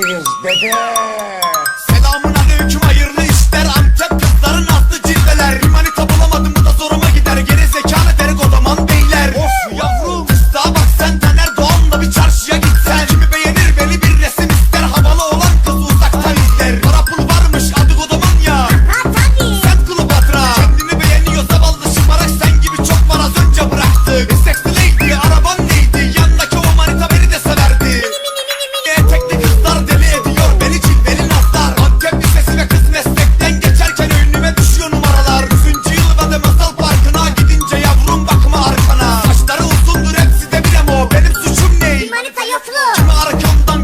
Neredesiniz dede? kalırsa yoklu.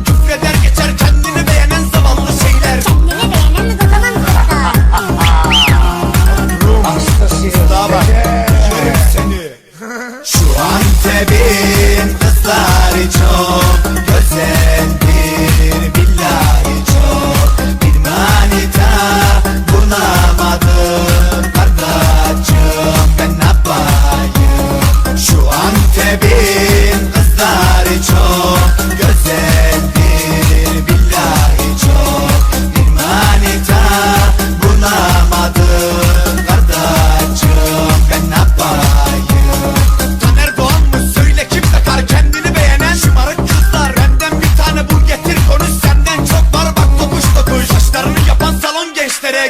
Kimi geçer kendini beğenen zavallı şeyler. Kendini beğenen mi Şu Antep'in kızları çok Gözendir billahi çok. Bulamadım Kardeşim. Ben ne yapayım? Şu Antep'in göstere